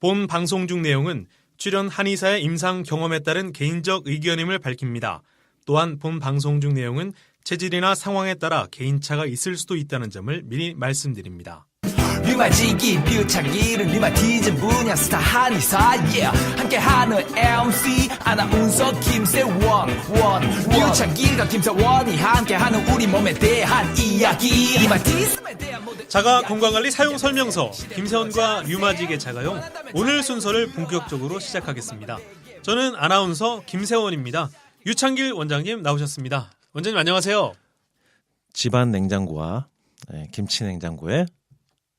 본 방송 중 내용은 출연 한의사의 임상 경험에 따른 개인적 의견임을 밝힙니다. 또한 본 방송 중 내용은 체질이나 상황에 따라 개인차가 있을 수도 있다는 점을 미리 말씀드립니다. 리마지기 뷰창기를 리마티즘 분야 스타 한의사 yeah. 함께하는 MC 아나운서 김세원 원 뷰창기가 김세원이 함께하는 우리 몸에 대한 이야기 리마티즘에 대한 모든 자가 건강관리 사용 설명서 김세원과 류마지게 자가용 오늘 순서를 본격적으로 시작하겠습니다. 저는 아나운서 김세원입니다. 유창길 원장님 나오셨습니다. 원장님 안녕하세요. 집안 냉장고와 예, 김치 냉장고에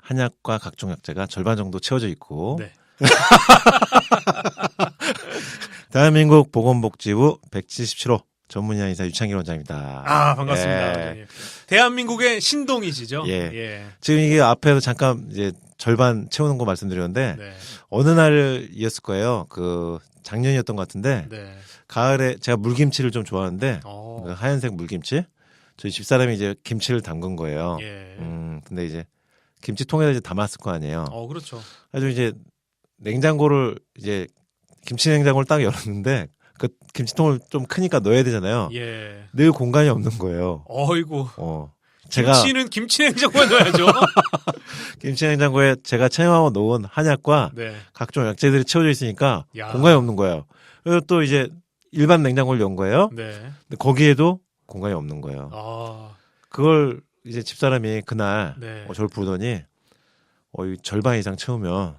한약과 각종 약재가 절반 정도 채워져 있고 네. 대한민국 보건복지부 177호 전문의 한의사 유창길 원장입니다. 아 반갑습니다. 예. 대한민국의 신동이시죠? 예. 지금 이게 앞에서 잠깐 이제 절반 채우는 거 말씀드렸는데 네. 어느 날이었을 거예요. 그 작년이었던 것 같은데 네. 가을에 제가 물김치를 좀 좋아하는데 어. 그 하얀색 물김치 저희 집사람이 이제 김치를 담근 거예요. 예. 음 근데 이제 김치통에다 이제 담았을 거 아니에요. 어 그렇죠. 아주 이제 냉장고를 이제 김치 냉장고를 딱 열었는데 그 김치통을 좀 크니까 넣어야 되잖아요. 예. 늘 공간이 없는 거예요. 어이구. 어. 제가 김치는 김치 냉장고에 넣어야죠. 김치 냉장고에 제가 체험하고 놓은 한약과 네. 각종 약재들이 채워져 있으니까 야. 공간이 없는 거예요. 그래서 또 이제 일반 냉장고를 연 거예요. 네. 근데 거기에도 공간이 없는 거예요. 아. 그걸 이제 집사람이 그날 네. 어, 저를 부르더니 어, 이 절반 이상 채우면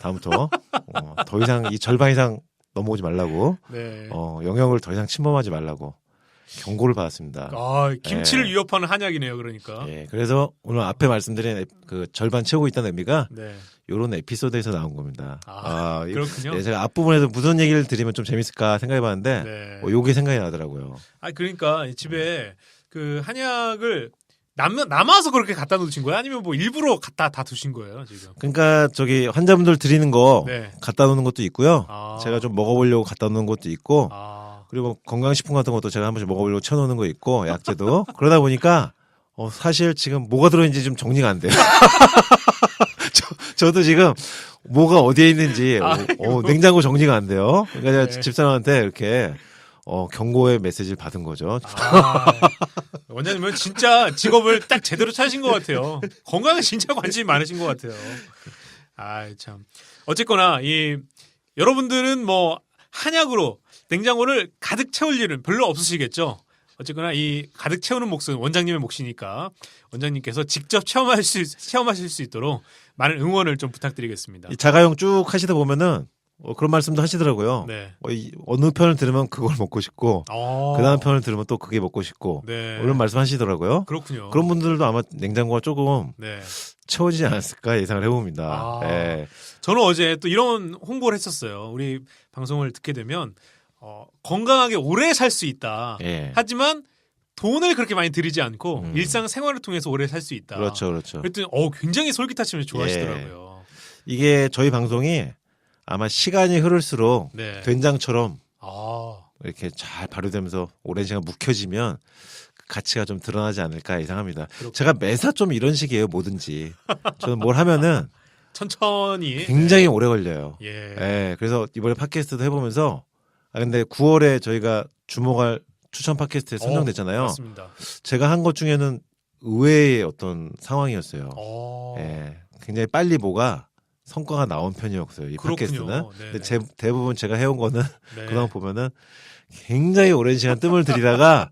다음부터 어, 더 이상 이 절반 이상 넘어오지 말라고 네. 어, 영역을 더 이상 침범하지 말라고 경고를 받았습니다. 아, 김치를 예. 위협하는 한약이네요, 그러니까. 예, 그래서 오늘 앞에 말씀드린 에- 그 절반 채우고 있다는 의미가 네. 이런 에피소드에서 나온 겁니다. 아, 이- 그렇군요. 네, 제가 앞부분에서 무슨 얘기를 드리면 좀 재밌을까 생각해봤는데 네. 어, 요게 생각이 나더라고요. 아, 그러니까 이 집에 그 한약을 남, 남아서 그렇게 갖다 놓으신 거예요? 아니면 뭐 일부러 갖다 다 두신 거예요, 지금? 그러니까 저기 환자분들 드리는 거 네. 갖다 놓는 것도 있고요. 아. 제가 좀 먹어보려고 갖다 놓는 것도 있고 아. 그리고 건강식품 같은 것도 제가 한 번씩 먹어보려고 쳐놓는 거 있고 약재도 그러다 보니까 어, 사실 지금 뭐가 들어있는지 좀 정리가 안 돼요. 저, 도 지금 뭐가 어디에 있는지 어, 어, 냉장고 정리가 안 돼요. 그러니까 제가 네. 집사람한테 이렇게 어, 경고의 메시지를 받은 거죠. 아, 원장님은 진짜 직업을 딱 제대로 찾으신 것 같아요. 건강에 진짜 관심이 많으신 것 같아요. 아, 참. 어쨌거나 이 여러분들은 뭐 한약으로 냉장고를 가득 채울 일은 별로 없으시겠죠. 어쨌거나 이 가득 채우는 몫은 원장님의 몫이니까 원장님께서 직접 체험하실 수, 체험하실 수 있도록 많은 응원을 좀 부탁드리겠습니다. 이 자가용 쭉 하시다 보면은 어, 그런 말씀도 하시더라고요. 네. 어, 이, 어느 편을 들으면 그걸 먹고 싶고 어, 그 다음 편을 들으면 또 그게 먹고 싶고 네. 이런 말씀 하시더라고요. 그렇군요. 그런 분들도 아마 냉장고가 조금 네. 채워지지 않았을까 예상을 해봅니다. 아. 예. 저는 어제 또 이런 홍보를 했었어요. 우리 방송을 듣게 되면 어, 건강하게 오래 살 수 있다. 예. 하지만 돈을 그렇게 많이 들이지 않고 음. 일상 생활을 통해서 오래 살 수 있다. 그렇죠, 그렇죠. 그랬더니 어 굉장히 솔깃하시면서 좋아하시더라고요. 이게 저희 방송이 아마 시간이 흐를수록 네. 된장처럼 아, 이렇게 잘 발효되면서 오랜 시간 묵혀지면 그 가치가 좀 드러나지 않을까 예상합니다. 그렇군요. 제가 매사 좀 이런 식이에요, 뭐든지. 저는 뭘 하면은 천천히. 굉장히 오래 걸려요. 예. 예, 그래서 이번에 팟캐스트도 해보면서 아 근데 9월에 저희가 주목할 추천 팟캐스트에 선정됐잖아요. 어, 맞습니다. 제가 한 것 중에는 의외의 어떤 상황이었어요. 어. 예, 굉장히 빨리 뭐가 성과가 나온 편이었어요. 이. 팟캐스트는. 네네. 근데 제, 대부분 제가 해온 거는 네. 그동안 보면은 굉장히 오랜 시간 뜸을 들이다가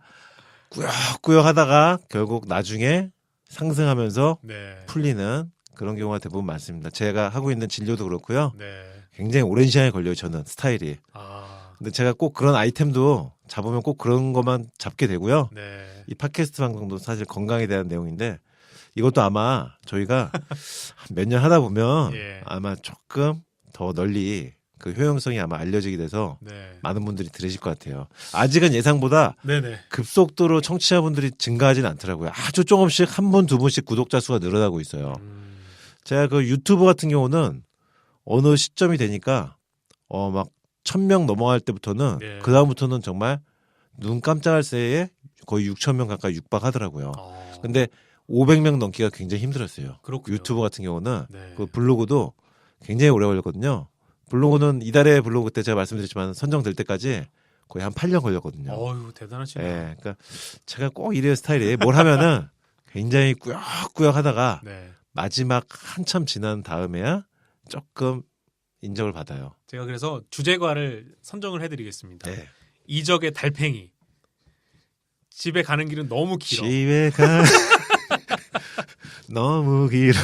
꾸역꾸역 하다가 결국 나중에 상승하면서 네. 풀리는 그런 경우가 대부분 많습니다. 제가 하고 있는 진료도 그렇고요. 네. 굉장히 오랜 시간이 걸려요, 저는 스타일이. 아. 근데 제가 꼭 그런 아이템도 잡으면 꼭 그런 것만 잡게 되고요. 네. 이 팟캐스트 방송도 사실 건강에 대한 내용인데 이것도 아마 저희가 몇 년 하다 보면 예. 아마 조금 더 널리 그 효용성이 아마 알려지게 돼서 네. 많은 분들이 들으실 것 같아요. 아직은 예상보다 네네. 급속도로 청취자분들이 증가하진 않더라고요. 아주 조금씩 한 분, 두 분씩 구독자 수가 늘어나고 있어요. 음. 제가 그 유튜브 같은 경우는 어느 시점이 되니까 어 막 천 명 넘어갈 때부터는 네. 그 다음부터는 정말 눈 깜짝할 새에 거의 6천 명 가까이 육박하더라고요. 어. 근데 500명 넘기가 굉장히 힘들었어요. 그렇군요. 유튜브 같은 경우는 네. 그 블로그도 굉장히 오래 걸렸거든요. 블로그는 이달의 블로그 때 제가 말씀드렸지만 선정될 때까지 거의 한 8년 걸렸거든요. 어유 대단하시네요. 예, 그러니까 제가 꼭 이래요 스타일이 뭘 하면은 굉장히 꾸역꾸역 하다가 네. 마지막 한참 지난 다음에야 조금 인정을 받아요. 제가 그래서 주제가를 선정을 해드리겠습니다. 네. 이적의 달팽이. 집에 가는 길은 너무 길어. 집에 가 너무 길어.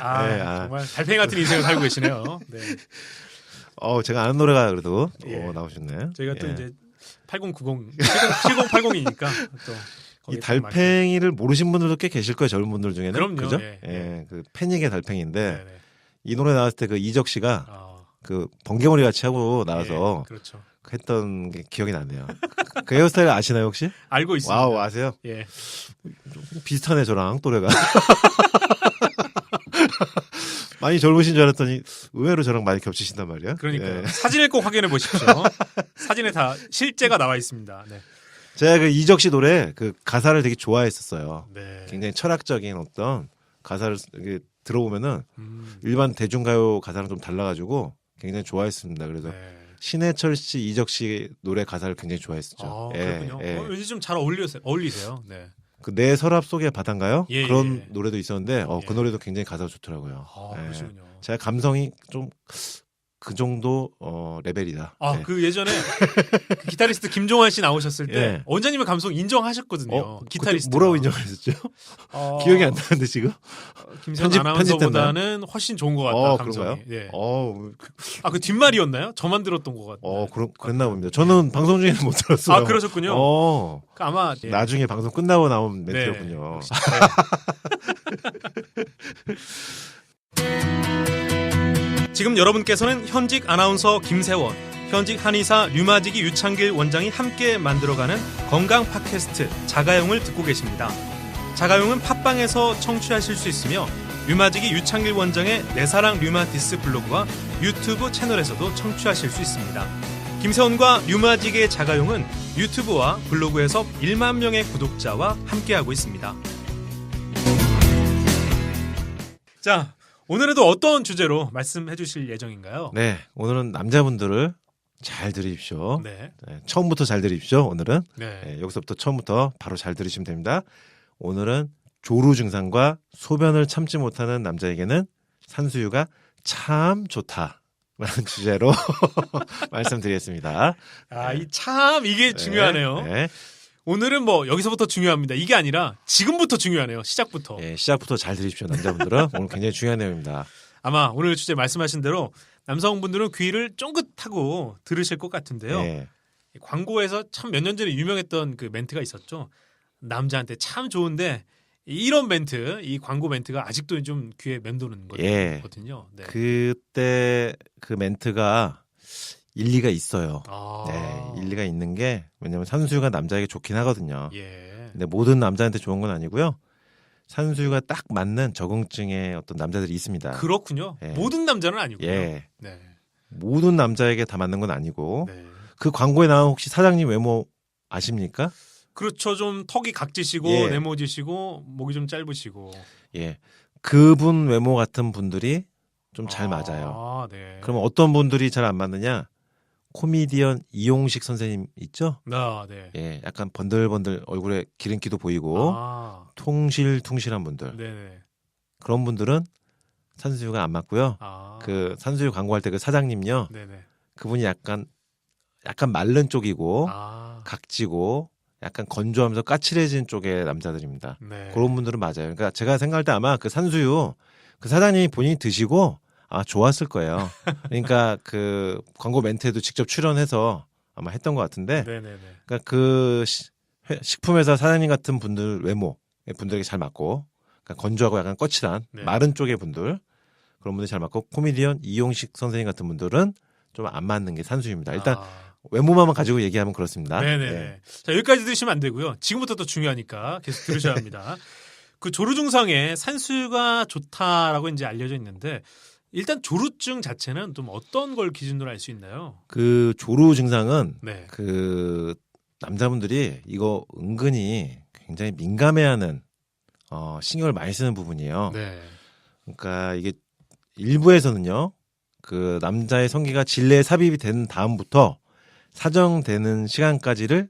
아, 네, 아. 정말 달팽이 같은 인생을 살고 계시네요. 네. 어, 제가 아는 노래가 그래도 예. 어, 나오셨네. 저희가 또 예. 이제 8090, 7080이니까 또 이 달팽이를 모르신 분들도 꽤 계실 거예요. 젊은 분들 중에는. 그럼요. 그죠? 예, 예. 그 패닉의 달팽이인데 네네. 이 노래 나왔을 때 그 이적 씨가 아, 그 번개머리 같이 하고 나와서 예, 그렇죠. 했던 게 기억이 나네요. 그 헤어스타일 아시나요 혹시? 알고 있습니다. 와우 아세요? 예. 비슷하네 저랑 또래가. 많이 젊으신 줄 알았더니 의외로 저랑 많이 겹치신단 말이야. 그러니까 예. 사진을 꼭 확인해 보십시오. 사진에 다 실제가 나와 있습니다. 네. 제가 그 이적 씨 노래 그 가사를 되게 좋아했었어요. 네. 굉장히 철학적인 어떤 가사를 이렇게 들어보면은 음, 일반 대중가요 가사랑 좀 달라가지고 굉장히 좋아했습니다. 그래서 네. 신해철 씨, 이적 씨 노래 가사를 굉장히 좋아했었죠. 아, 예, 그렇군요. 예. 어, 왠지 좀 잘 어울리세요. 어울리세요. 네. 그 내 서랍 속의 바다인가요? 예, 그런 예. 노래도 있었는데 어, 그 예. 노래도 굉장히 가사가 좋더라고요. 아, 예. 그러시군요. 제가 감성이 좀 그 정도 어, 레벨이다. 아, 예. 그 예전에 그 기타리스트 김종환 씨 나오셨을 때 예. 원장님의 감성 인정하셨거든요. 어, 기타리스트 뭐라고 인정했었죠? 어, 기억이 안 나는데 지금. 김세현 편집- 아나운서보다는 훨씬 좋은 것 같다. 어, 감성이. 그런가요? 예. 어, 아, 그 뒷말이었나요? 저만 들었던 것 같아요. 어, 그런 그랬나 봅니다. 저는 방송 중에는 못 들었어요. 아, 그러셨군요. 어, 그 아마 예. 나중에 방송 끝나고 나온 네, 멘트였군요. 지금 여러분께서는 현직 아나운서 김세원, 현직 한의사 류마지기 유창길 원장이 함께 만들어가는 건강 팟캐스트 자가용을 듣고 계십니다. 자가용은 팟빵에서 청취하실 수 있으며 류마지기 유창길 원장의 내 사랑 류마티스 블로그와 유튜브 채널에서도 청취하실 수 있습니다. 김세원과 류마지기의 자가용은 유튜브와 블로그에서 1만 명의 구독자와 함께하고 있습니다. 자, 오늘에도 어떤 주제로 말씀해 주실 예정인가요? 네, 오늘은 남자분들을 잘 들으십시오. 네. 네, 처음부터 잘 들으십시오. 오늘은 네. 네, 여기서부터 처음부터 바로 잘 들으시면 됩니다. 오늘은 조루 증상과 소변을 참지 못하는 남자에게는 산수유가 참 좋다. 라는 주제로 말씀드리겠습니다. 아, 이 참 이게 중요하네요. 네, 오늘은 뭐 여기서부터 중요합니다. 이게 아니라 지금부터 중요하네요. 시작부터. 네, 시작부터 잘 들으십시오. 남자분들은 오늘 굉장히 중요한 내용입니다. 아마 오늘 주제 말씀하신 대로 남성분들은 귀를 쫑긋하고 들으실 것 같은데요. 네, 광고에서 참 몇 년 전에 유명했던 그 멘트가 있었죠. 남자한테 참 좋은데 이런 멘트, 이 광고 멘트가 아직도 좀 귀에 맴도는 예. 거거든요. 네. 그때 그 멘트가 일리가 있어요. 아. 네, 일리가 있는 게 왜냐면 산수유가 남자에게 좋긴 하거든요. 예. 근데 모든 남자한테 좋은 건 아니고요. 산수유가 딱 맞는 적응증의 어떤 남자들이 있습니다. 그렇군요. 예. 모든 남자는 아니고요. 예, 네. 모든 남자에게 다 맞는 건 아니고 네. 그 광고에 나온 혹시 사장님 외모 아십니까? 그렇죠. 좀 턱이 각지시고 예. 네모지시고 목이 좀 짧으시고 예, 그분 외모 같은 분들이 좀잘 맞아요. 아, 네. 그러면 어떤 분들이 잘 안 맞느냐? 코미디언 이용식 선생님 있죠? 아, 네. 예, 약간 번들번들 얼굴에 기름기도 보이고 아, 통실통실한 분들 네, 네. 그런 분들은 산수유가 안 맞고요. 아, 그 산수유 광고할 때 그 사장님요, 네, 네. 그분이 약간 약간 마른 쪽이고 아, 각지고 약간 건조하면서 까칠해진 쪽의 남자들입니다. 네. 그런 분들은 맞아요. 그러니까 제가 생각할 때 아마 그 산수유 그 사장님이 본인이 드시고 아 좋았을 거예요. 그러니까 그 광고 멘트에도 직접 출연해서 아마 했던 것 같은데 네, 네, 네. 그러니까 그 시- 회- 식품회사 사장님 같은 분들 외모 분들에게 잘 맞고 그러니까 건조하고 약간 거칠한 네. 마른 쪽의 분들 그런 분들 잘 맞고 코미디언 이용식 선생님 같은 분들은 좀 안 맞는 게 산수유입니다. 일단 아, 외모만 가지고 얘기하면 그렇습니다. 네네. 예. 네. 자 여기까지 들으시면 안 되고요. 지금부터 또 중요하니까 계속 들으셔야 합니다. 그 조루 증상에 산수유가 좋다라고 이제 알려져 있는데 일단 조루증 자체는 좀 어떤 걸 기준으로 알 수 있나요? 그 조루 증상은 네. 그 남자분들이 이거 은근히 굉장히 민감해하는 어, 신경을 많이 쓰는 부분이에요. 네. 그러니까 이게 일부에서는요. 그 남자의 성기가 질내에 삽입이 된 다음부터 사정되는 시간까지를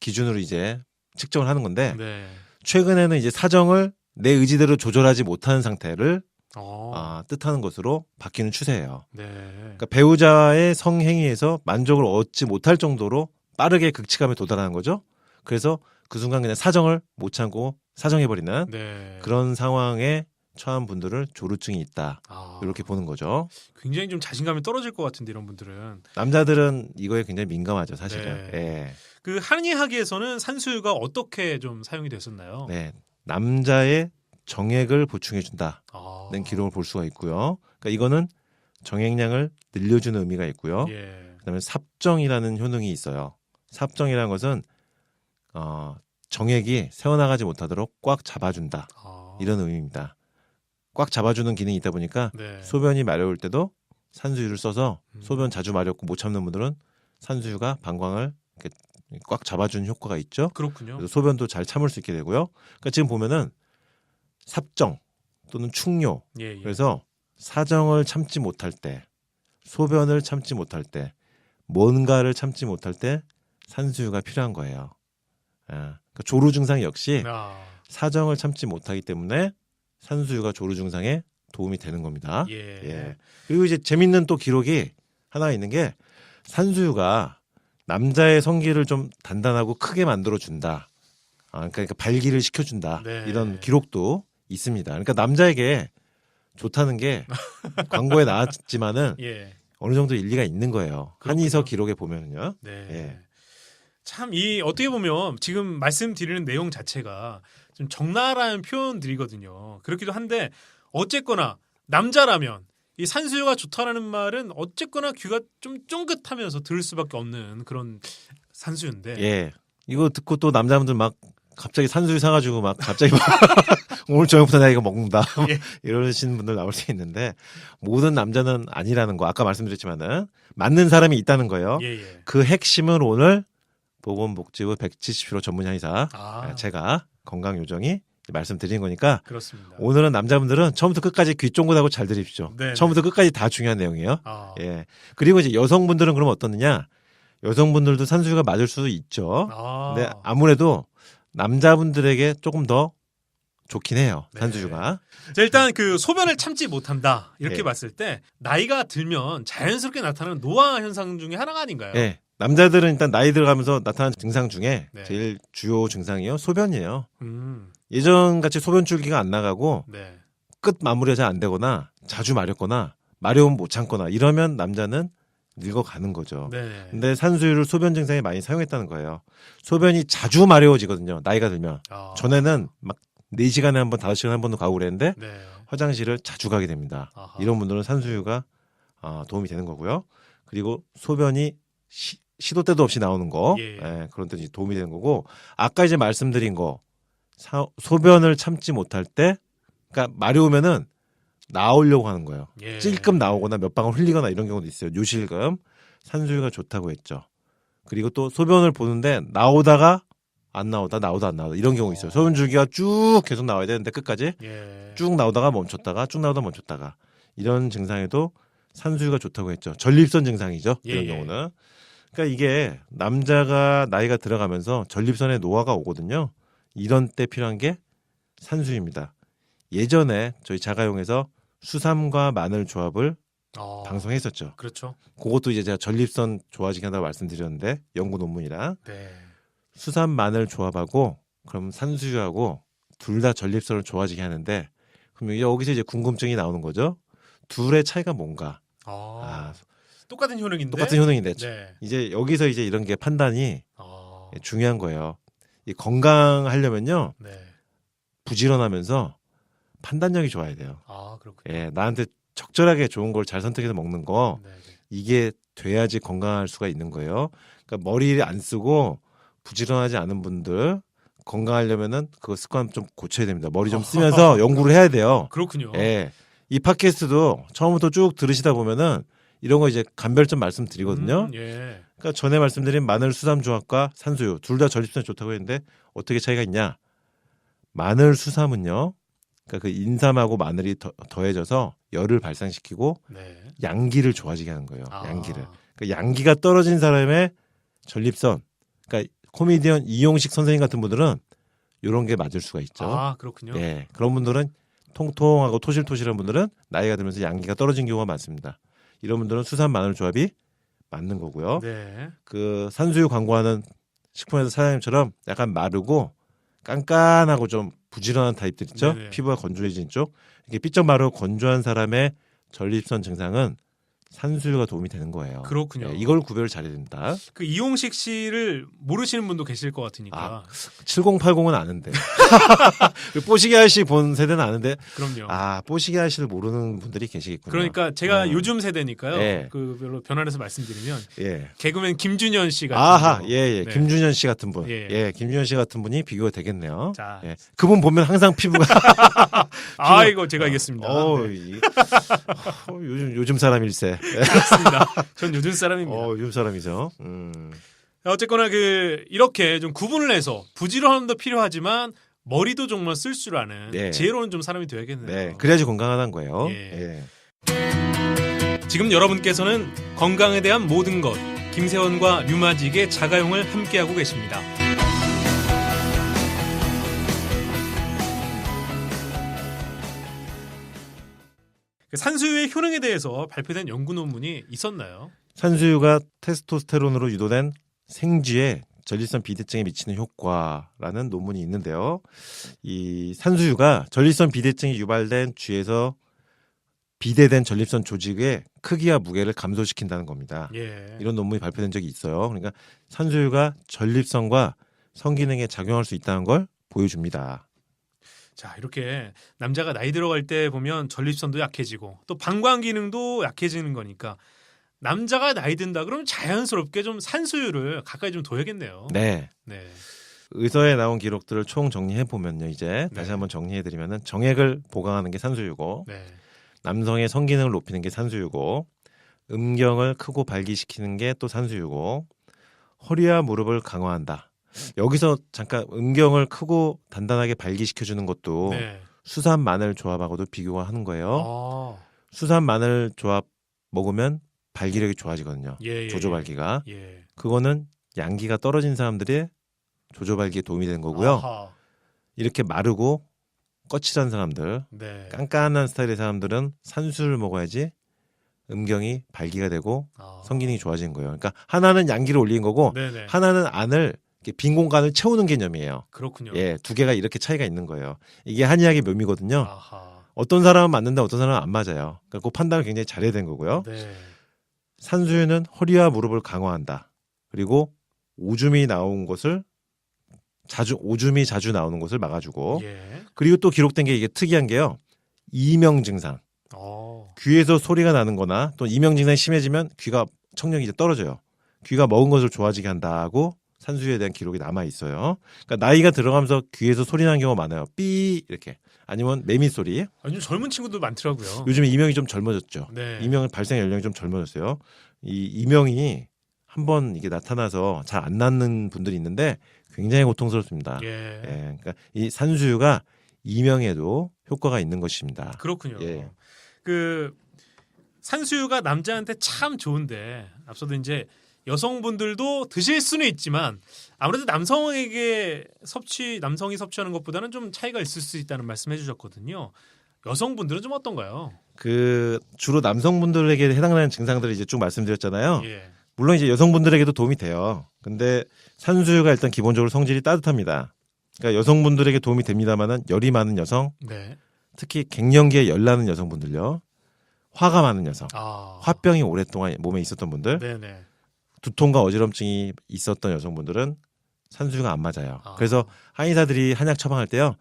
기준으로 이제 측정을 하는 건데 네. 최근에는 이제 사정을 내 의지대로 조절하지 못하는 상태를 어. 아, 뜻하는 것으로 바뀌는 추세예요. 네. 그러니까 배우자의 성행위에서 만족을 얻지 못할 정도로 빠르게 극치감에 도달하는 거죠. 그래서 그 순간 그냥 사정을 못 참고 사정해버리는 네. 그런 상황에 처한 분들을 조루증이 있다. 아, 이렇게 보는 거죠. 굉장히 좀 자신감이 떨어질 것 같은데 이런 분들은 남자들은 이거에 굉장히 민감하죠, 사실은. 네. 예. 그 한의학에서는 산수유가 어떻게 좀 사용이 됐었나요? 네. 남자의 정액을 보충해 준다는 아. 기록을 볼 수가 있고요. 그러니까 이거는 정액량을 늘려주는 의미가 있고요. 예. 그다음에 삽정이라는 효능이 있어요. 삽정이라는 것은 어, 정액이 새어나가지 못하도록 꽉 잡아준다 아. 이런 의미입니다. 꽉 잡아주는 기능이 있다 보니까 네. 소변이 마려울 때도 산수유를 써서 음. 소변 자주 마렵고 못 참는 분들은 산수유가 방광을 이렇게 꽉 잡아주는 효과가 있죠. 그렇군요. 소변도 잘 참을 수 있게 되고요. 그러니까 지금 보면은 삽정 또는 충뇨 예, 예. 그래서 사정을 참지 못할 때, 소변을 참지 못할 때, 뭔가를 참지 못할 때 산수유가 필요한 거예요. 아, 그러니까 조루 증상 역시 아. 사정을 참지 못하기 때문에 산수유가 조루 증상에 도움이 되는 겁니다. 예. 예. 그리고 이제 재밌는 또 기록이 하나 있는 게 산수유가 남자의 성기를 좀 단단하고 크게 만들어 준다. 아, 그러니까 발기를 시켜준다. 네. 이런 기록도 있습니다. 그러니까 남자에게 좋다는 게 광고에 나왔지만은 예. 어느 정도 일리가 있는 거예요. 그렇군요. 한의서 기록에 보면은요. 네. 예. 참이 어떻게 보면 지금 말씀드리는 내용 자체가 좀 적나라한 표현들이거든요. 그렇기도 한데 어쨌거나 남자라면 이 산수유가 좋다라는 말은 어쨌거나 귀가 좀 쫑긋하면서 들을 수밖에 없는 그런 산수유인데. 예. 이거 듣고 또 남자분들 막 갑자기 산수유 사가지고 막 갑자기 막 오늘 저녁부터 내가 이거 먹는다 예. 이러시는 분들 나올 수 있는데 모든 남자는 아니라는 거 아까 말씀드렸지만은 맞는 사람이 있다는 거예요. 예, 예. 그 핵심을 오늘 보건복지부 170kg 전문 한의사 아, 제가 건강 요정이 말씀드린 거니까 그렇습니다. 오늘은 남자분들은 처음부터 끝까지 귀 쫑긋하고 잘 들으십시오. 네, 처음부터 끝까지 다 중요한 내용이에요. 아, 예. 그리고 이제 여성분들은 그럼 어떻느냐? 여성분들도 산수유가 맞을 수도 있죠. 아, 근데 아무래도 남자분들에게 조금 더 좋긴 해요. 네. 산수유가. 자, 일단 그 소변을 참지 못한다 이렇게 예. 봤을 때 나이가 들면 자연스럽게 나타나는 노화 현상 중에 하나가 아닌가요? 예. 남자들은 일단 나이 들어가면서 나타나는 증상 중에 네. 제일 주요 증상이요. 소변이에요. 음, 예전 같이 소변 줄기가 안 나가고 네. 끝 마무리가 잘 안 되거나 자주 마렵거나 마려움 못 참거나 이러면 남자는 늙어가는 거죠. 네. 근데 산수유를 소변 증상에 많이 사용했다는 거예요. 소변이 자주 마려워지거든요. 나이가 들면. 아, 전에는 막 4시간에 한 번, 5시간에 한 번도 가고 그랬는데 네. 화장실을 자주 가게 됩니다. 아하. 이런 분들은 산수유가 아, 도움이 되는 거고요. 그리고 소변이 시, 도 때도 없이 나오는 거 예, 예. 예, 그런 데 도움이 되는 거고 아까 이제 말씀드린 거 사- 소변을 참지 못할 때 그러니까 마려우면은 나오려고 하는 거예요. 예. 찔끔 나오거나 몇 방울 흘리거나 이런 경우도 있어요. 요실금 산수유가 좋다고 했죠. 그리고 또 소변을 보는데 나오다가 안 나오다 나오다 안 나오다 이런 경우 있어요. 소변 줄기가 쭉 계속 나와야 되는데 끝까지 예. 쭉 나오다가 멈췄다가 쭉 나오다 멈췄다가 이런 증상에도 산수유가 좋다고 했죠. 전립선 증상이죠. 예, 이런 예. 경우는. 그러니까 이게 남자가 나이가 들어가면서 전립선에 노화가 오거든요. 이런 때 필요한 게 산수유입니다. 예전에 저희 자가용에서 수삼과 마늘 조합을 아, 방송했었죠. 그렇죠. 그것도 이제 제가 전립선 좋아지게 한다고 말씀드렸는데 연구 논문이랑 네. 수삼 마늘 조합하고 그럼 산수유하고 둘 다 전립선을 좋아지게 하는데 그럼 여기서 이제 궁금증이 나오는 거죠. 둘의 차이가 뭔가? 아, 아, 똑같은 효능인데. 똑같은 효능인데 네. 이제 여기서 이제 이런 게 판단이 아, 중요한 거예요. 이 건강하려면요 네. 부지런하면서 판단력이 좋아야 돼요. 아, 그렇군요. 예, 나한테 적절하게 좋은 걸 잘 선택해서 먹는 거 네. 네. 이게 돼야지 건강할 수가 있는 거예요. 그러니까 머리를 안 쓰고 부지런하지 않은 분들 건강하려면은 그 습관 좀 고쳐야 됩니다. 머리 좀 쓰면서 연구를 해야 돼요. 그렇군요. 예. 이 팟캐스트도 처음부터 쭉 들으시다 보면은 이런 거 이제 간별점 말씀드리거든요. 음, 예. 그러니까 전에 말씀드린 마늘 수삼 조합과 산수유 둘 다 전립선에 좋다고 했는데 어떻게 차이가 있냐? 마늘 수삼은요. 그러니까 그 인삼하고 마늘이 더, 더해져서 열을 발산시키고 네. 양기를 좋아지게 하는 거예요. 아. 양기를. 그 양기가 떨어진 사람의 전립선. 그러니까 코미디언 이용식 선생님 같은 분들은 이런 게 맞을 수가 있죠. 아, 그렇군요. 예. 그런 분들은 통통하고 토실토실한 분들은 나이가 들면서 양기가 떨어진 경우가 많습니다. 이런 분들은 수산 마늘 조합이 맞는 거고요. 네. 그 산수유 광고하는 식품회사 사장님처럼 약간 마르고 깐깐하고 좀 부지런한 타입들 있죠. 네네. 피부가 건조해진 쪽. 이게 삐쩍 마르고 건조한 사람의 전립선 증상은 산수유가 도움이 되는 거예요. 그렇군요. 예, 이걸 구별을 잘해야 됩니다. 그 이용식 씨를 모르시는 분도 계실 것 같으니까. 아, 7080은 아는데. 그 뽀시게 아씨 본 세대는 아는데 그럼요. 아 뽀시게 아씨를 모르는 분들이 계시겠군요. 그러니까 제가 어. 요즘 세대니까요. 예. 그 별로 변환해서 말씀드리면 예. 개그맨 김준현 씨 같은 아하, 거. 예, 예. 네. 김준현 씨 같은 분. 예. 예. 김준현 씨 같은 분이 비교가 되겠네요. 자, 예. 그분 보면 항상 피부가 아 이거 제가 알겠습니다. 어, 네, 이- 어, 요즘 요즘 사람일세. 그렇습니다. 전 요즘 사람입니다. 어, 요즘 사람이죠. 음. 어쨌거나 그 이렇게 좀 구분을 해서 부지런함도 필요하지만 머리도 정말 쓸 줄 아는 네. 지혜로운 좀 사람이 되어야겠네요. 네. 그래야지 건강하다는 거예요. 예. 예. 지금 여러분께서는 건강에 대한 모든 것 김세원과 류마직의 자가용을 함께하고 계십니다. 산수유의 효능에 대해서 발표된 연구 논문이 있었나요? 산수유가 테스토스테론으로 유도된 생쥐에 전립선 비대증에 미치는 효과라는 논문이 있는데요. 이 산수유가 전립선 비대증이 유발된 쥐에서 비대된 전립선 조직의 크기와 무게를 감소시킨다는 겁니다. 예. 이런 논문이 발표된 적이 있어요. 그러니까 산수유가 전립선과 성기능에 작용할 수 있다는 걸 보여줍니다. 자 이렇게 남자가 나이 들어갈 때 보면 전립선도 약해지고 또 방광 기능도 약해지는 거니까 남자가 나이 든다 그러면 자연스럽게 좀 산수유를 가까이 좀 둬야겠네요. 네. 네. 의서에 나온 기록들을 총 정리해 보면요. 이제 다시 네. 한번 정리해 드리면은 정액을 보강하는 게 산수유고 네. 남성의 성기능을 높이는 게 산수유고 음경을 크고 발기시키는 게 또 산수유고 허리와 무릎을 강화한다. 여기서 잠깐 음경을 크고 단단하게 발기시켜 주는 것도 네. 수산 마늘 조합하고도 비교가 하는 거예요. 아, 수산 마늘 조합 먹으면 발기력이 좋아지거든요. 예, 예, 조조 발기가. 예. 그거는 양기가 떨어진 사람들의 조조 발기에 도움이 되는 거고요. 아하. 이렇게 마르고 거칠한 사람들, 네. 깐깐한 스타일의 사람들은 산수를 먹어야지 음경이 발기가 되고 아. 성기능이 좋아지는 거예요. 그러니까 하나는 양기를 올리는 거고 네네. 하나는 안을 빈 공간을 채우는 개념이에요. 그렇군요. 예, 두 개가 이렇게 차이가 있는 거예요. 이게 한의학의 묘미거든요. 아하. 어떤 사람은 맞는데 어떤 사람은 안 맞아요. 그러니까 그 판단을 굉장히 잘해야 되는 거고요. 네. 산수유는 허리와 무릎을 강화한다. 그리고 오줌이 나온 것을 자주 오줌이 자주 나오는 것을 막아주고 예. 그리고 또 기록된 게 이게 특이한 게요. 이명 증상. 어. 귀에서 소리가 나는 거나 또 이명 증상이 심해지면 귀가 청력이 이제 떨어져요. 귀가 먹은 것을 좋아지게 한다고 산수유에 대한 기록이 남아 있어요. 그러니까 나이가 들어가면서 귀에서 소리 나는 경우가 많아요. 삐 이렇게 아니면 매미 소리. 아주 젊은 친구들 많더라고요. 요즘에 이명이 좀 젊어졌죠. 네. 이명 발생 연령이 좀 젊어졌어요. 이 이명이 한번 이게 나타나서 잘 안 낫는 분들이 있는데 굉장히 고통스럽습니다. 예. 예. 그러니까 이 산수유가 이명에도 효과가 있는 것입니다. 그렇군요. 예. 그 산수유가 남자한테 참 좋은데 앞서도 이제 여성분들도 드실 수는 있지만 아무래도 남성에게 섭취 남성이 섭취하는 것보다는 좀 차이가 있을 수 있다는 말씀해 주셨거든요. 여성분들은 좀 어떤가요? 그 주로 남성분들에게 해당하는 증상들을 이제 쭉 말씀드렸잖아요. 예. 물론 이제 여성분들에게도 도움이 돼요. 근데 산수유가 일단 기본적으로 성질이 따뜻합니다. 그러니까 여성분들에게 도움이 됩니다만은 열이 많은 여성, 네. 특히 갱년기에 열 나는 여성분들요. 화가 많은 여성, 아. 화병이 오랫동안 몸에 있었던 분들, 네네. 두통과 어지럼증이 있었던 여성분들은 산수유가 안 맞아요. 아. 그래서 한의사들이 한약 처방할 때요.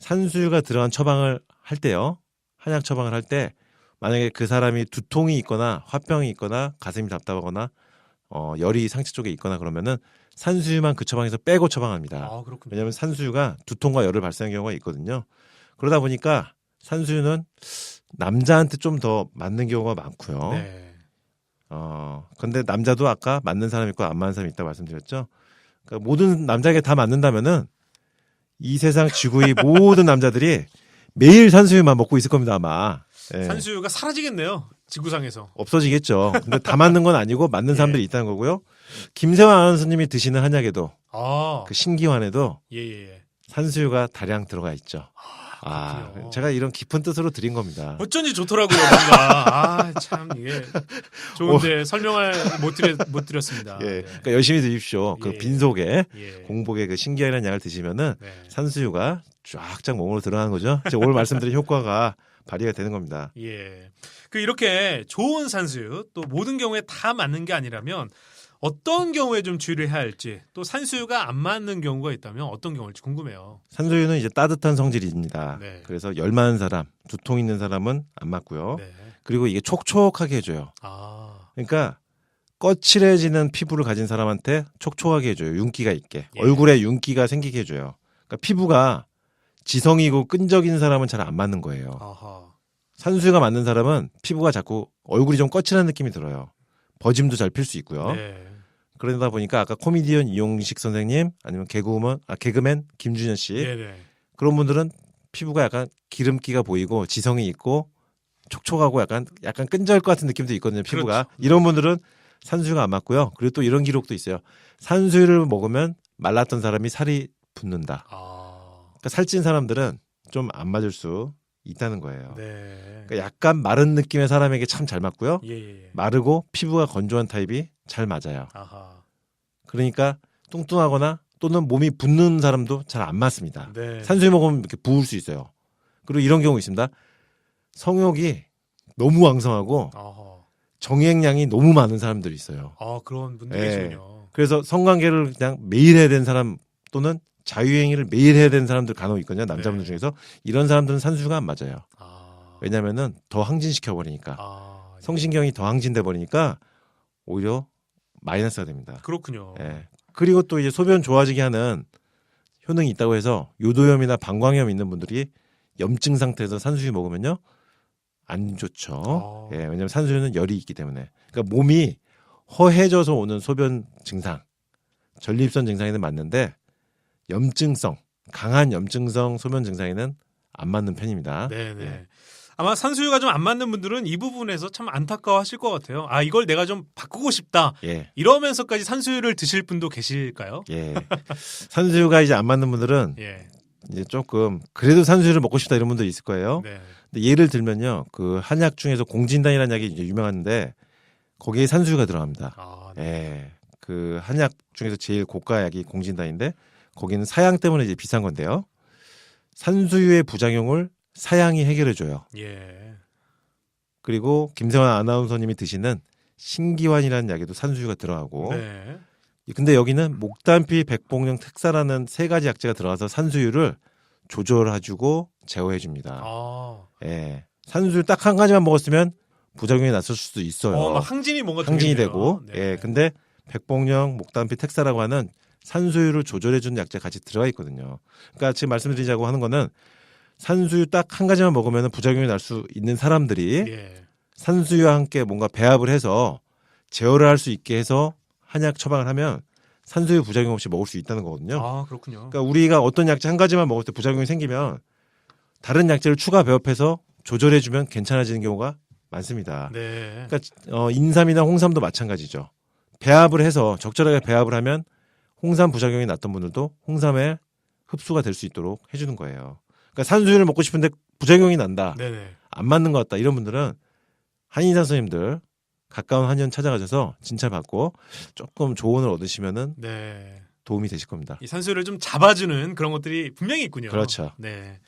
산수유가 들어간 처방을 할 때요. 한약 처방을 할 때 만약에 그 사람이 두통이 있거나 화병이 있거나 가슴이 답답하거나 어, 열이 상체 쪽에 있거나 그러면은 산수유만 그 처방에서 빼고 처방합니다. 아 그렇군요. 왜냐하면 산수유가 두통과 열을 발생하는 경우가 있거든요. 그러다 보니까 산수유는 남자한테 좀 더 맞는 경우가 많고요. 네. 어, 근데 남자도 아까 맞는 사람 있고 안 맞는 사람 있다고 말씀드렸죠. 그러니까 모든 남자에게 다 맞는다면은 이 세상 지구의 모든 남자들이 매일 산수유만 먹고 있을 겁니다 아마. 예. 산수유가 사라지겠네요. 지구상에서. 없어지겠죠. 근데 다 맞는 건 아니고 맞는 사람들이 예. 있다는 거고요. 김세환 아나운서님이 드시는 한약에도 아, 그 신기환에도 예, 예, 예. 산수유가 다량 들어가 있죠. 아, 그렇군요. 제가 이런 깊은 뜻으로 드린 겁니다. 어쩐지 좋더라고요, 뭔가. 아, 참, 이게. 좋은데 설명을 못, 드려, 못 드렸습니다. 예, 네. 그러니까 열심히 드십시오. 그 예. 빈속에 예. 공복에 그 신기환이라는 약을 드시면은 네. 산수유가 쫙쫙 몸으로 들어가는 거죠. 제가 오늘 말씀드린 효과가 발휘가 되는 겁니다. 예. 그 이렇게 좋은 산수유 또 모든 경우에 다 맞는 게 아니라면 어떤 경우에 좀 주의를 해야 할지 또 산수유가 안 맞는 경우가 있다면 어떤 경우일지 궁금해요. 산수유는 이제 따뜻한 성질입니다. 네. 그래서 열 많은 사람, 두통 있는 사람은 안 맞고요. 네. 그리고 이게 촉촉하게 해줘요. 아. 그러니까 거칠해지는 피부를 가진 사람한테 촉촉하게 해줘요. 윤기가 있게. 예. 얼굴에 윤기가 생기게 해줘요. 그러니까 피부가 지성이고 끈적인 사람은 잘 안 맞는 거예요. 아하. 산수유가 맞는 사람은 피부가 자꾸 얼굴이 좀 거칠한 느낌이 들어요. 버짐도 잘 필 수 있고요. 네. 그러다 보니까 아까 코미디언 이용식 선생님 아니면 개그우먼 아 개그맨 김준현 씨 네, 네. 그런 분들은 피부가 약간 기름기가 보이고 지성이 있고 촉촉하고 약간 약간 끈적일 것 같은 느낌도 있거든요. 피부가 그렇죠. 이런 분들은 산수유가 안 맞고요. 그리고 또 이런 기록도 있어요. 산수유를 먹으면 말랐던 사람이 살이 붙는다. 아. 그러니까 살찐 사람들은 좀 안 맞을 수 있다는 거예요. 네. 그러니까 약간 마른 느낌의 사람에게 참 잘 맞고요. 예, 예, 예. 마르고 피부가 건조한 타입이 잘 맞아요. 아하. 그러니까 뚱뚱하거나 또는 몸이 붓는 사람도 잘 안 맞습니다. 네. 산수유 먹으면 이렇게 부을 수 있어요. 그리고 이런 경우 있습니다. 성욕이 너무 왕성하고 아하. 정액량이 너무 많은 사람들이 있어요. 아, 그런 분들 예. 계시군요. 그래서 성관계를 그냥 매일 해야 되는 사람 또는 자유행위를 매일 해야 되는 사람들 간혹 있거든요. 남자분들 네. 중에서 이런 사람들은 산수유가 안 맞아요. 아. 왜냐면은 더 항진시켜 버리니까 아. 성신경이 더 항진돼 버리니까 오히려 마이너스가 됩니다. 그렇군요. 예. 그리고 또 이제 소변 좋아지게 하는 효능이 있다고 해서 요도염이나 방광염 있는 분들이 염증 상태에서 산수유 먹으면요 안 좋죠. 아. 예, 왜냐하면 산수유는 열이 있기 때문에. 그러니까 몸이 허해져서 오는 소변 증상, 전립선 증상에는 맞는데 염증성, 강한 염증성 소변 증상에는 안 맞는 편입니다. 네, 네. 예. 아마 산수유가 좀 안 맞는 분들은 이 부분에서 참 안타까워하실 것 같아요. 아 이걸 내가 좀 바꾸고 싶다. 예, 이러면서까지 산수유를 드실 분도 계실까요? 예. 산수유가 이제 안 맞는 분들은 예. 이제 조금 그래도 산수유를 먹고 싶다 이런 분들 있을 거예요. 네. 근데 예를 들면요, 그 한약 중에서 공진단이라는 약이 이제 유명한데 거기에 산수유가 들어갑니다. 아, 네. 예, 그 한약 중에서 제일 고가 약이 공진단인데 거기는 사양 때문에 이제 비싼 건데요. 산수유의 부작용을 사양이 해결해 줘요. 예. 그리고 김세환 아나운서님이 드시는 신기환이라는 약에도 산수유가 들어가고. 네. 근데 여기는 목단피, 백봉령, 특사라는 세 가지 약재가 들어가서 산수유를 조절해주고 제어해줍니다. 아. 예, 산수유 딱 한 가지만 먹었으면 부작용이 났을 수도 있어요. 어, 막 항진이 뭔가 항진이. 되고, 네. 예, 근데 백봉령, 목단피, 텍사라고 하는 산수유를 조절해주는 약재 같이 들어가 있거든요. 그러니까 지금 말씀드리자고 하는 거는 산수유 딱 한 가지만 먹으면 부작용이 날 수 있는 사람들이 예. 산수유와 함께 뭔가 배합을 해서 제어를 할 수 있게 해서 한약 처방을 하면 산수유 부작용 없이 먹을 수 있다는 거거든요. 아 그렇군요. 그러니까 우리가 어떤 약재 한 가지만 먹을 때 부작용이 생기면 다른 약재를 추가 배합해서 조절해주면 괜찮아지는 경우가 많습니다. 네. 그러니까 어, 인삼이나 홍삼도 마찬가지죠. 배합을 해서 적절하게 배합을 하면 홍삼 부작용이 났던 분들도 홍삼에 흡수가 될 수 있도록 해주는 거예요. 그러니까 산수유를 먹고 싶은데 부작용이 난다, 네네. 안 맞는 것 같다 이런 분들은 한의사 선생님들 가까운 한의원 찾아가셔서 진찰 받고 조금 조언을 얻으시면은 네. 도움이 되실 겁니다. 이 산수유를 좀 잡아주는 그런 것들이 분명히 있군요. 그렇죠. 네.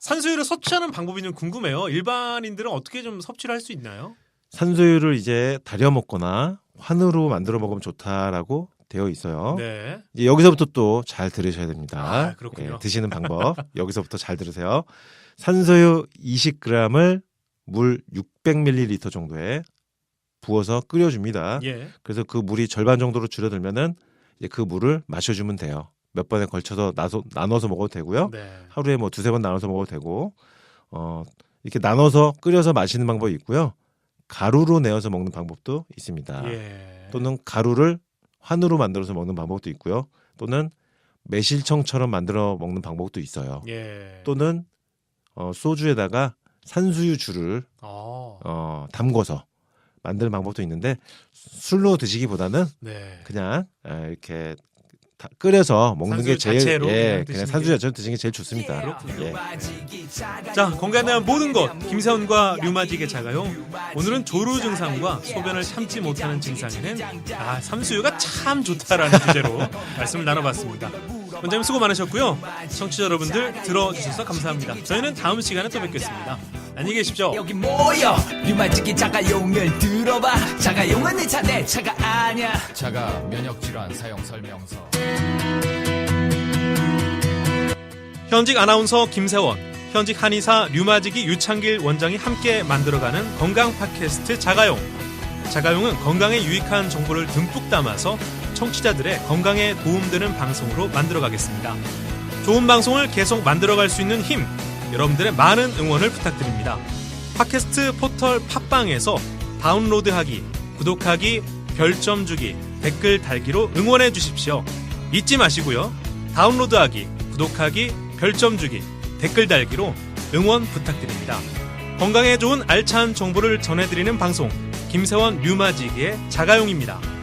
산수유를 섭취하는 방법이 좀 궁금해요. 일반인들은 어떻게 좀 섭취를 할 수 있나요? 산수유를 이제 다려 먹거나 환으로 만들어 먹으면 좋다라고 되어 있어요. 네. 이제 여기서부터 또 잘 들으셔야 됩니다. 아, 그렇군요. 예, 드시는 방법 여기서부터 잘 들으세요. 산소유 20g을 물 600ml 정도에 부어서 끓여줍니다. 예. 그래서 그 물이 절반 정도로 줄어들면은 이제 그 물을 마셔주면 돼요. 몇 번에 걸쳐서 나서, 나눠서 먹어도 되고요. 네. 하루에 뭐 두세 번 나눠서 먹어도 되고, 어, 이렇게 나눠서 끓여서 마시는 방법이 있고요. 가루로 내어서 먹는 방법도 있습니다. 예. 또는 가루를 환으로 만들어서 먹는 방법도 있고요. 또는 매실청처럼 만들어 먹는 방법도 있어요. 예. 또는 어, 소주에다가 산수유 주를 어. 어, 담궈서 만드는 방법도 있는데 술로 드시기보다는 네. 그냥 에, 이렇게 다 끓여서 먹는 게 제일 자체로 그냥 예, 그냥 게- 산수유 자체로 드시는 게 제일 좋습니다. 예. 자, 건강에 대한 모든 것 김세훈과 류마직의 자가용. 오늘은 조루 증상과 소변을 참지 못하는 증상에는 아 삼수유가 참 좋다라는 주제로 말씀을 나눠봤습니다. 원장님 수고 많으셨고요. 청취자 여러분들 들어주셔서 감사합니다. 저희는 다음 시간에 또 뵙겠습니다. 안녕히 계십시오. 여기 모여 류마지기 자가용을 들어봐 자가용은 내 차 내 차가 아니야 자가 면역 질환 사용 설명서. 현직 아나운서 김세원, 현직 한의사 류마지기 유창길 원장이 함께 만들어가는 건강 팟캐스트 자가용. 자가용은 건강에 유익한 정보를 듬뿍 담아서 청취자들의 건강에 도움되는 방송으로 만들어가겠습니다. 좋은 방송을 계속 만들어갈 수 있는 힘, 여러분들의 많은 응원을 부탁드립니다. 팟캐스트 포털 팟빵에서 다운로드하기, 구독하기, 별점 주기, 댓글 달기로 응원해 주십시오. 잊지 마시고요. 다운로드하기, 구독하기, 별점 주기, 댓글 달기로 응원 부탁드립니다. 건강에 좋은 알찬 정보를 전해드리는 방송 김세원 류마지기의 자가용입니다.